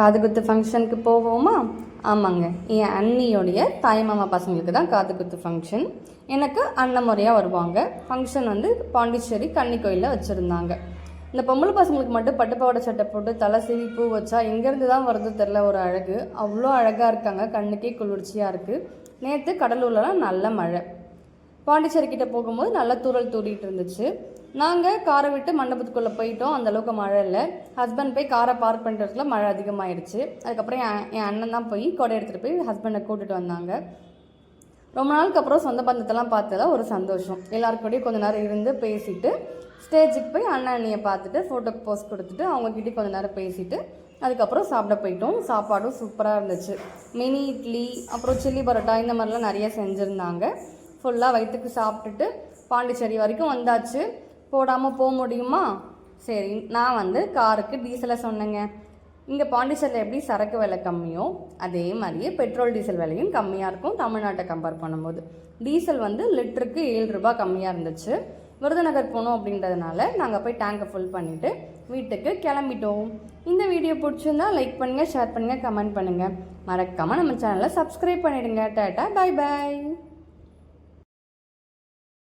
காதுகுத்து ஃபங்க்ஷனுக்கு போவோமா? ஆமாங்க. என் அண்ணியோடைய தாய் மாமா பசங்களுக்கு தான் காதுகுத்து ஃபங்க்ஷன் எனக்கு அண்ணன் முறையாக வருவாங்க. ஃபங்க்ஷன் வந்து பாண்டிச்சேரி கன்னி கோயிலில் வச்சுருந்தாங்க. இந்த பொம்பளை பசங்களுக்கு மட்டும் பட்டுப்பாவாடை சட்டை போட்டு தலை சீவி பூ வச்சா எங்கேருந்து தான் வருது தெரில ஒரு அழகு. அவ்வளோ அழகாக இருக்காங்க. கண்ணுக்கே குளிர்ச்சியாக இருக்குது நேற்று கடலூர்லலாம் நல்ல மழை. பாண்டிச்சேரி கிட்டே போகும்போது நல்லா தூரல் தூறிட்டு இருந்துச்சு. நாங்கள் காரை விட்டு மண்டபத்துக்குள்ளே போயிட்டோம். அந்தளவுக்கு மழை இல்லை. ஹஸ்பண்ட் போய் காரை பார்க் பண்ணுறதுக்குள்ள மழை அதிகமாகிடுச்சு அதுக்கப்புறம் என் என் அண்ணன் தான் போய் கொடை எடுத்துகிட்டு போய் ஹஸ்பண்டை கூட்டிகிட்டு வந்தாங்க. ரொம்ப நாளுக்கு அப்புறம் சொந்த பந்தத்தெல்லாம் பார்த்ததா ஒரு சந்தோஷம். எல்லாருக்கூடயும் கொஞ்ச நேரம் இருந்து பேசிட்டு ஸ்டேஜுக்கு போய் அண்ணன் அண்ணியை பார்த்துட்டு ஃபோட்டோக்கு போஸ்ட் கொடுத்துட்டு அவங்கக்கிட்டே கொஞ்ச நேரம் பேசிட்டு அதுக்கப்புறம் சாப்பிட போயிட்டோம். சாப்பாடும் சூப்பராக இருந்துச்சு. மினி இட்லி அப்புறம் சில்லி பரோட்டா இந்த மாதிரிலாம் நிறைய செஞ்சுருந்தாங்க. ஃபுல்லாக வயிற்றுக்கு சாப்பிட்டுட்டு பாண்டிச்சேரி வரைக்கும் வந்தாச்சு. போடாமல் போக முடியுமா? சரி நான் வந்து காருக்கு டீசலை சொன்னேங்க. இங்கே பாண்டிச்சேரியில் எப்படி சரக்கு விலை கம்மியோ அதே மாதிரியே பெட்ரோல் டீசல் விலையும் கம்மியாக இருக்கும். தமிழ்நாட்டை கம்பேர் பண்ணும்போது. டீசல் வந்து லிட்டருக்கு ஏழு ரூபா கம்மியாக இருந்துச்சு. விருதுநகர் போகணும் அப்படின்றதுனால நாங்கள் போய் டேங்கை ஃபுல் பண்ணிவிட்டு வீட்டுக்கு கிளம்பிட்டோம். இந்த வீடியோ பிடிச்சிருந்தா லைக் பண்ணுங்கள் ஷேர் பண்ணுங்கள் கமெண்ட் பண்ணுங்கள் மறக்காமல் நம்ம சேனலை சப்ஸ்கிரைப் பண்ணிவிடுங்க டாட்டா பாய் பாய்